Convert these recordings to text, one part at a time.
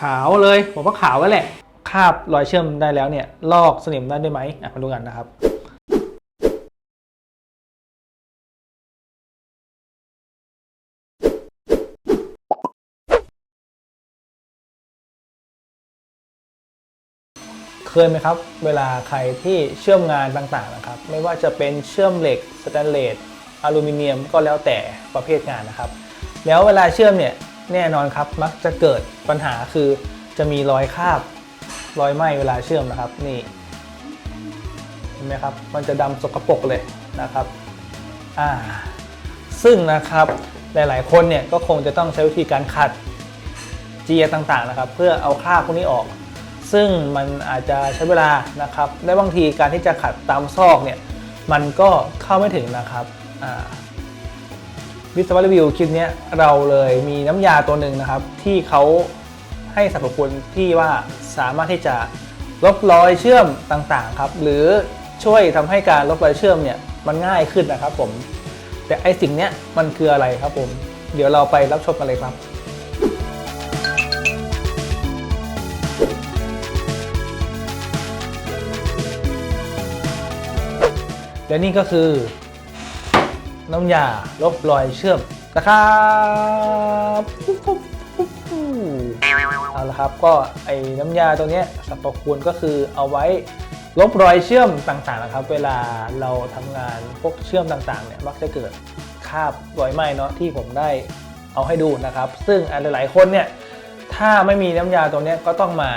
ขาวเลย ผมว่าขาวแล้วแหละ คาบรอยเชื่อมได้แล้วเนี่ย ลอกสนิมได้ด้วยไหมอะมาดูกันนะครับเคยไหมครับ เวลาใครที่เชื่อมงานต่างๆนะครับ ไม่ว่าจะเป็นเชื่อมเหล็กสแตนเลสอลูมิเนียมก็แล้วแต่ประเภทงานนะครับ แล้วเวลาเชื่อมเนี่ย แน่นอนครับมักจะเกิดปัญหาคือจะมีรอยคราบรอยไหม้เวลาเชื่อมนะครับนี่เห็นไหมครับมันจะดำสกปรกเลยนะครับอ่าซึ่งนะครับหลายๆ คนเนี่ยก็คงจะต้องใช้วิธีการขัดเจียต่างๆนะครับ เพื่อเอาคราบพวกนี้ออก ซึ่งมันอาจจะใช้เวลานะครับและบางทีการที่จะขัดตามซอกเนี่ยมันก็เข้าไม่ถึงนะครับอ่า วิศวะรีวิวคลิปนี้เราเลยมีน้ำยาตัวหนึ่งนะครับ ที่เขาให้สรรพคุณที่ว่าสามารถที่จะลบรอยเชื่อมต่างๆครับ หรือช่วยทำให้การลบรอยเชื่อมเนี่ยมันง่ายขึ้นนะครับ ผม แต่ไอสิ่งเนี้ยมันคืออะไรครับผม เดี๋ยวเราไปรับชมกันเลยครับและนี่ก็คือ น้ำยาลบรอยเชื่อมนะครับเอาละครับก็ไอ้น้ำยาตัวนี้สรรพคุณก็คือเอาไว้ลบรอยเชื่อมต่างๆนะครับ เวลาเราทำงานพวกเชื่อมต่างๆเนี่ยมักจะเกิดคราบรอยไหม้เนาะที่ผมได้เอาให้ดูนะครับ ซึ่งหลายๆคนเนี่ยถ้าไม่มีน้ำยาตัวนี้ก็ต้องมา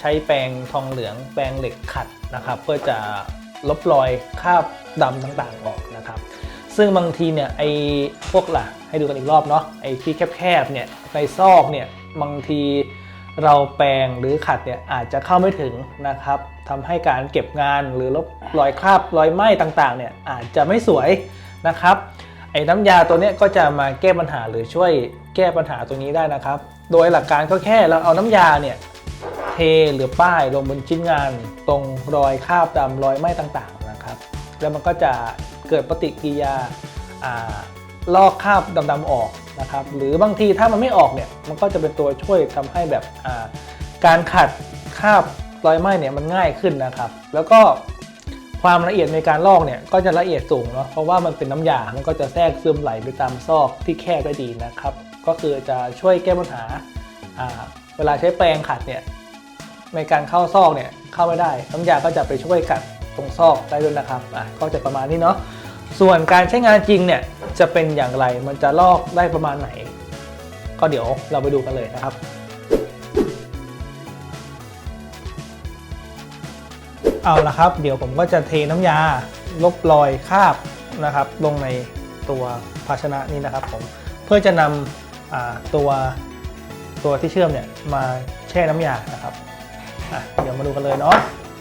ใช้แปรงทองเหลืองแปรงเหล็กขัดนะครับ เพื่อจะลบรอยคราบดำต่างๆออกนะครับ ซึ่งบางทีเนี่ยไอ้พวกล่ะ ให้ดูกันอีกรอบเนาะไอ้ที่แคบๆเนี่ยในซอกเนี่ยบางทีเราแปรงหรือขัดเนี่ยอาจจะเข้าไม่ถึงนะครับทำให้การเก็บงานหรือลบรอยคราบรอยไหม้ต่างๆเนี่ยอาจจะไม่สวยนะครับ ไอ้น้ำยาตัวนี้ก็จะมาแก้ปัญหาหรือช่วยแก้ปัญหาตรงนี้ได้นะครับ โดยหลักการก็แค่เราเอาน้ำยาเนี่ยเทหรือป้ายลงบนชิ้นงานตรงรอยคราบดำรอยไหม้ต่างๆนะครับ แล้วมันก็จะ เกิดปฏิกิริยาอลอกคราบดำๆออกนะครับหรือบางทีถ้ามันไม่ออกเนี่ยมันก็จะเป็นตัวช่วยทำให้แบบการขัดคราบรอยไหม้เนี่ยมันง่ายขึ้นนะครับ แล้วก็ความละเอียดในการลอกเนี่ยก็จะละเอียดสูงเนาะเพราะว่ามันเป็นน้ำยา มันก็จะแทรกซึมไหลไปตามซอกที่แคบได้ดีนะครับ ก็คือจะช่วยแก้ปัญหาเวลาใช้แปรงขัดเนี่ยในการเข้าซอกเนี่ยเข้าไม่ได้ น้ำยาก็จะไปช่วยกัดตรงซอกได้ด้วยนะครับอะก็จะประมาณนี้เนาะ ส่วนการใช้งานจริงเนี่ยจะเป็นอย่างไรมันจะลอกได้ประมาณไหน ก็เดี๋ยวเราไปดูกันเลยนะครับ เอาละครับ เดี๋ยวผมก็จะเทน้ำยา ลบรอยคราบนะครับ ลงในตัวภาชนะนี้นะครับผมเพื่อจะนำตัวตัวที่เชื่อมเนี่ยมาแช่น้ำยานะครับเดี๋ยวมาดูกันเลยเนาะ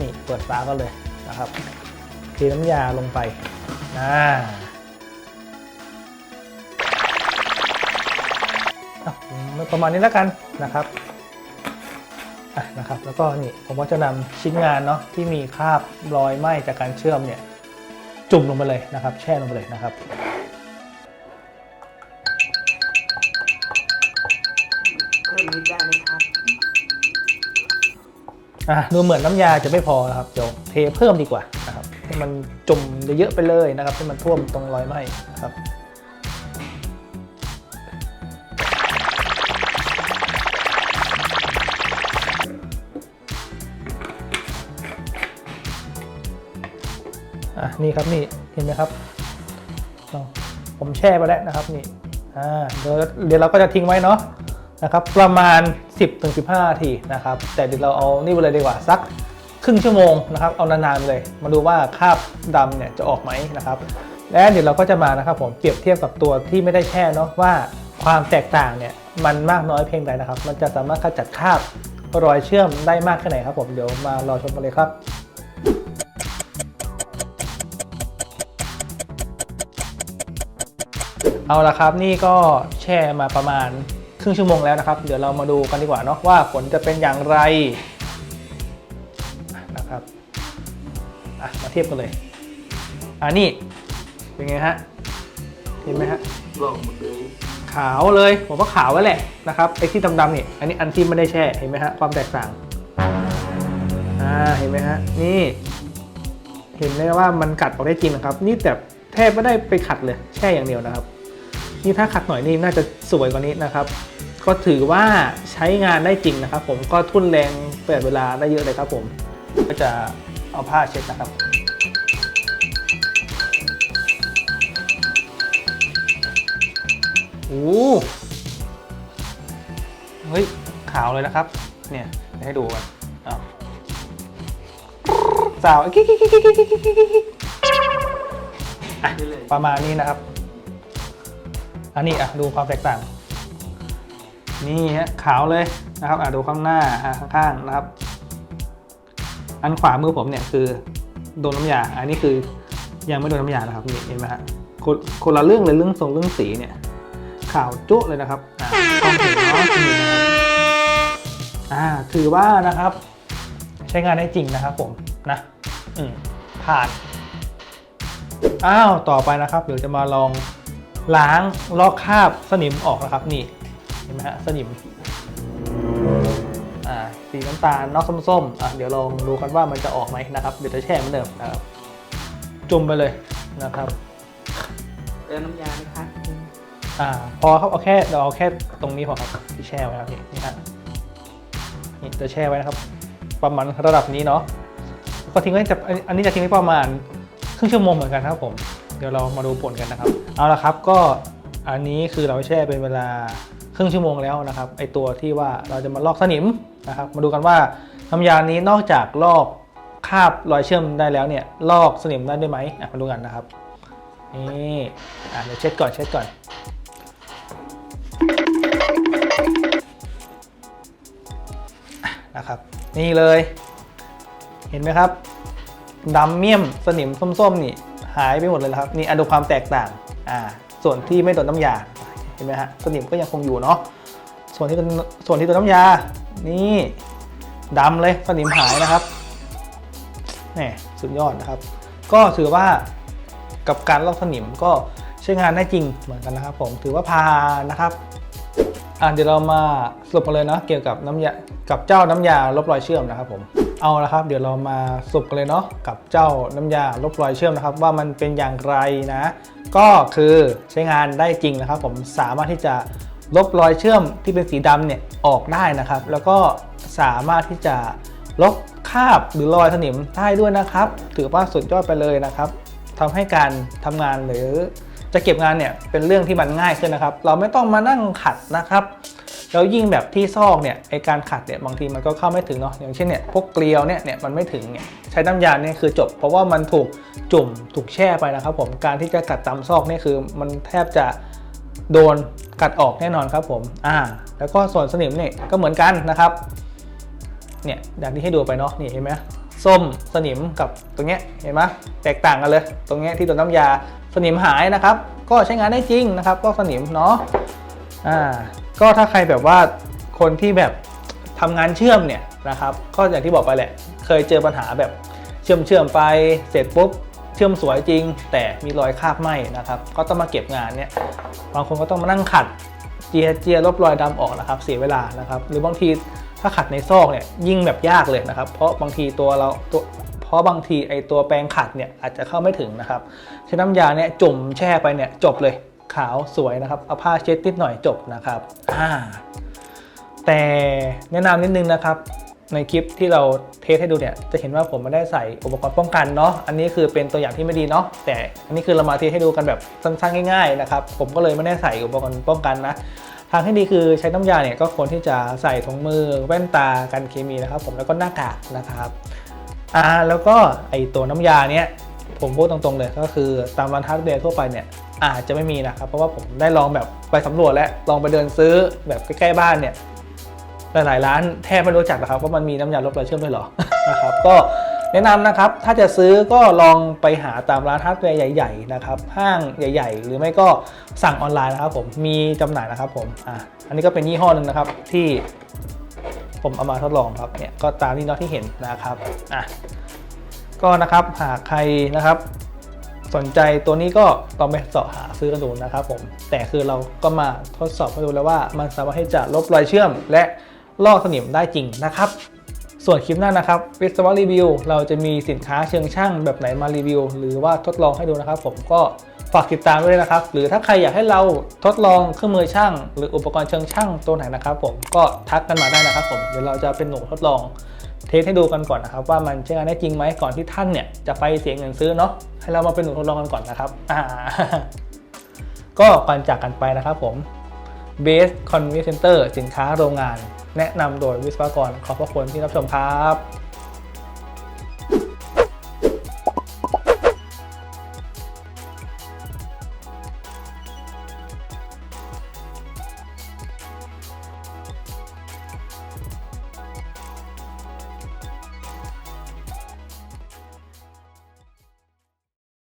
นี่เปิดฝาก็เลยนะครับเทน้ำยาลงไป อ่าอะประมาณนี้แล้วกันนะครับอะนะครับ แล้วก็นี่ผมก็จะนำชิ้นงานเนาะที่มีคราบรอยไหม้จากการเชื่อมเนี่ยจุ่มลงไปเลยนะครับ แช่ลงไปเลยนะครับเพิ่มนิดได้ไหมครับอะดูเหมือนน้ำยาจะไม่พอนะครับเดี๋ยวเทเพิ่มดีกว่านะครับ ให้มันจุ่มเยอะๆไปเลยนะครับ ให้มันท่วมตรงรอยไหม้นะครับอะนี่ครับนี่เห็นไหมครับผมแช่ไปแล้วนะครับนี่อ่าเดี๋ยวเดี๋ยวเราก็จะทิ้งไว้เนาะนะครับประมาณ 10-15นาทีนะครับแต่เดี๋ยวเราเอานี่ไปเลยดีกว่าสัก ครึ่งชั่วโมงนะครับเอานานๆเลย มาดูว่าคราบดำเนี่ยจะออกไหมนะครับ และเดี๋ยวเราก็จะมานะครับผมเปรียบเทียบกับตัวที่ไม่ได้แช่เนาะว่าความแตกต่างเนี่ยมันมากน้อยเพียงใดนะครับ มันจะสามารถขจัดคราบรอยเชื่อมได้มากแค่ไหนครับผมเดี๋ยวมารอชมกันเลยครับเอาละครับนี่ก็แช่มาประมาณครึ่งชั่วโมงแล้วนะครับ เดี๋ยวเรามาดูกันดีกว่าเนาะว่าผลจะเป็นอย่างไร เทียบกันเลย อ่านี่ เป็นไงฮะ เห็นไหมฮะบอกหมดเลยขาวเลย ผมว่าขาวแล้วแหละนะครับ ไอ้ที่ดำๆนี่ อันนี้อันที่ไม่ได้แช่ เห็นไหมฮะ ความแตกต่าง อ่า เห็นไหมฮะ นี่ เห็นเลยว่ามันกัดออกได้จริงนะครับ นี่แต่แทบไม่ได้ไปขัดเลย แช่อย่างเดียวนะครับ นี่ถ้าขัดหน่อยนี่น่าจะสวยกว่านี้นะครับ ก็ถือว่าใช้งานได้จริงนะครับ ผม ก็ทุ่นแรงเประหยัดเวลาได้เยอะเลยครับผม ก็จะเอาผ้าเช็ดนะครับ โอ้เฮ้ย ขาวเลยนะครับ เนี่ยให้ดูกันอ้าวสาวประมาณนี้นะครับ อันนี้อะดูความแตกต่าง นี่ฮะขาวเลยนะครับอะดูข้างหน้าข้างๆนะครับ อันขวามือผมเนี่ยคือโดนน้ำยา อันนี้คือยังไม่โดนน้ำยานะครับเห็นไหมฮะคนคนละเรื่องเลยเรื่องทรงเรื่องสีเนี่ย ขาวจุ๊เลยนะครับอ่าต้องเห็นเนาะนี่นะครับอ่าถือว่านะครับ ใช้งานได้จริงนะครับผมนะอืมผ่าน อ้าวต่อไปนะครับเดี๋ยวจะมาลองล้างลอกคราบสนิมออกนะครับนี่เห็นไหมฮะสนิมอ่าสีน้ำตาลนอกส้มๆอะเดี๋ยวลองดูกันว่ามันจะออกไหมนะครับเดี๋ยวจะแช่เหมือนเดิมนะครับ จุ่มไปเลยนะครับเติมน้ำยาไหมคะ อ่าพอครับเอาแค่เราเอาแค่ตรงนี้พอครับที่แช่ไว้ครับนี่นี่ฮะนี่จะแช่ไว้นะครับ ประมาณระดับนี้เนาะก็ทิ้งไว้จะอันนี้จะทิ้งไว้ประมาณครึ่งชั่วโมงเหมือนกันครับผมเดี๋ยวเรามาดูผลกันนะครับ เอาละครับก็อันนี้คือเราแช่เป็นเวลาครึ่งชั่วโมงแล้วนะครับไอตัวที่ว่าเราจะมาลอกสนิมนะครับ มาดูกันว่าน้ำยานี้นอกจากลอกคาบรอยเชื่อมได้แล้วเนี่ยลอกสนิมได้ด้วยไหมมาดูกันนะครับนี่เดี๋ยวเช็ดก่อนเช็ดก่อน นี่เลย เห็นไหมครับดำเมี่ยมสนิมส้มๆนี่หายไปหมดเลยครับนี่อดูความแตกต่างอ่าส่วนที่ไม่โดนน้ำยาเห็นไหมฮะสนิมก็ยังคงอยู่เนาะส่วนที่โดนส่วนที่โดนน้ำยา นี่ดำเลยสนิมหายนะครับนี่สุดยอดนะครับ ก็ถือว่ากับการลอกสนิมก็ใช้งานได้จริงเหมือนกันนะครับ ผมถือว่าพานะครับ อะเดี๋ยวเรามาสรุปกันเลยเนาะเกี่ยวกับน้ำยากับเจ้าน้ำยาลบรอยเชื่อมนะครับผมเอาละครับ เดี๋ยวเรามาสรุปกันเลยเนาะกับเจ้าน้ำยาลบรอยเชื่อมนะครับ ว่ามันเป็นอย่างไรนะ ก็คือใช้งานได้จริงนะครับ ผมสามารถที่จะลบรอยเชื่อมที่เป็นสีดำเนี่ยออกได้นะครับ แล้วก็สามารถที่จะลบคราบหรือรอยสนิมได้ด้วยนะครับ ถือว่าสุดยอดไปเลยนะครับทำให้การทำงานหรือ จะเก็บงานเนี่ยเป็นเรื่องที่มันง่ายขึ้นนะครับ เราไม่ต้องมานั่งขัดนะครับแล้วยิ่งแบบที่ซอกเนี่ยไอการขัดเนี่ยบางทีมันก็เข้าไม่ถึงเนาะอย่างเช่นเนี่ยพวกเกลียวเนี่ยเนี่ยมันไม่ถึงเนี่ยใช้น้ำยาเนี่ยคือจบ เพราะว่ามันถูกจุ่มถูกแช่ไปนะครับ ผมการที่จะกัดตามซอกเนี่ยคือมันแทบจะโดนกัดออกแน่นอนครับผมอ่าแล้วก็ส่วนสนิมเนี่ยก็เหมือนกันนะครับเนี่ยอย่างที่ให้ดูไปเนาะนี่เห็นไหมส้มสนิมกับตรงเนี้ยเห็นไหมแตกต่างกันเลย ตรงเนี้ยที่โดนน้ำยา สนิมหายนะครับ ก็ใช้งานได้จริงนะครับ ก็สนิมเนาะอ่าก็ถ้าใครแบบว่าคนที่แบบทำงานเชื่อมเนี่ยนะครับก็อย่างที่บอกไปแหละ เคยเจอปัญหาแบบเชื่อมเชื่อมไปเสร็จปุ๊บเชื่อมสวยจริง แต่มีรอยคราบไหมนะครับ ก็ต้องมาเก็บงานเนี่ยบางคนก็ต้องมานั่งขัดเจียเจียลบรอยดำออกนะครับ เสียเวลานะครับ หรือบางทีถ้าขัดในซอกเนี่ยยิ่งแบบยากเลยนะครับ เพราะบางทีตัวเราตัว เพราะบางทีไอตัวแปรงขัดเนี่ยอาจจะเข้าไม่ถึงนะครับใช้น้ำยาเนี่ยจุ่มแช่ไปเนี่ยจบเลยขาวสวยนะครับเอาผ้าเช็ดนิดหน่อยจบนะครับอ่าแต่แนะนำนิดนึงนะครับ ในคลิปที่เราเทสให้ดูเนี่ยจะเห็นว่าผมไม่ได้ใส่อุปกรณ์ป้องกันเนาะอันนี้คือเป็นตัวอย่างที่ไม่ดีเนาะแต่อันนี้คือเรามาเทสให้ดูกันแบบสั้นๆง่ายๆนะครับผมก็เลยไม่ได้ใส่อุปกรณ์ป้องกันนะทางที่ดีคือใช้น้ำยาเนี่ยก็ควรที่จะใส่ถุงมือแว่นตากันเคมีนะครับ ผมแล้วก็หน้ากากนะครับ อ่าแล้วก็ไอตัวน้ำยาเนี้ยผมพูดตรงๆเลยก็คือตามร้านฮาร์ดแวร์ทั่วไปเนี่ยอาจจะไม่มีนะครับ เพราะว่าผมได้ลองแบบไปสำรวจและลองไปเดินซื้อแบบใกล้ๆบ้านเนี่ยหลายๆร้านแทบไม่รู้จักนะครับว่ามันมีน้ำยาลบรอยเชื่อมด้วยหรอนะครับก็แนะนำนะครับถ้าจะซื้อก็ลองไปหาตามร้านฮาร์ดแวร์ใหญ่ๆนะครับห้างใหญ่ ๆ หรือไม่ก็สั่งออนไลน์นะครับผมมีจำหน่ายนะครับผมอ่าอันนี้ก็เป็นยี่ห้อหนึ่งนะครับที่ ผมเอามาทดลองครับเนี่ยก็ตามที่น้องที่เห็นนะครับอะก็นะครับหากใครนะครับ สนใจตัวนี้ก็ต้องไปเสาะหาซื้อกันดูนะครับผมแต่คือเราก็มาทดสอบให้ดูแล้วว่า มันสามารถที่จะลบรอยเชื่อม และลอกสนิมได้จริงนะครับ ส่วนคลิปหน้านะครับวิศวะรีวิว เราจะมีสินค้าเชิงช่างแบบไหนมารีวิว หรือว่าทดลองให้ดูนะครับ ผมก็ ฝากติดตามด้วยนะครับ หรือถ้าใครอยากให้เราทดลองเครื่องมือช่าง หรืออุปกรณ์เชิงช่างตัวไหนนะครับ ผมก็ทักกันมาได้นะครับผมเดี๋ยวเราจะเป็นหนูทดลองเทสให้ดูกันก่อนนะครับว่ามันใช้งานได้จริงไหมก่อนที่ท่านเนี่ยจะไปเสียเงินซื้อเนาะให้เรามาเป็นหนูทดลองกันก่อนนะครับอ่าก็ก่อนจากกันไปนะครับผม Base Convenience Center สินค้าโรงงาน แนะนำโดยวิศวกรขอบพระคุณที่รับชมครับ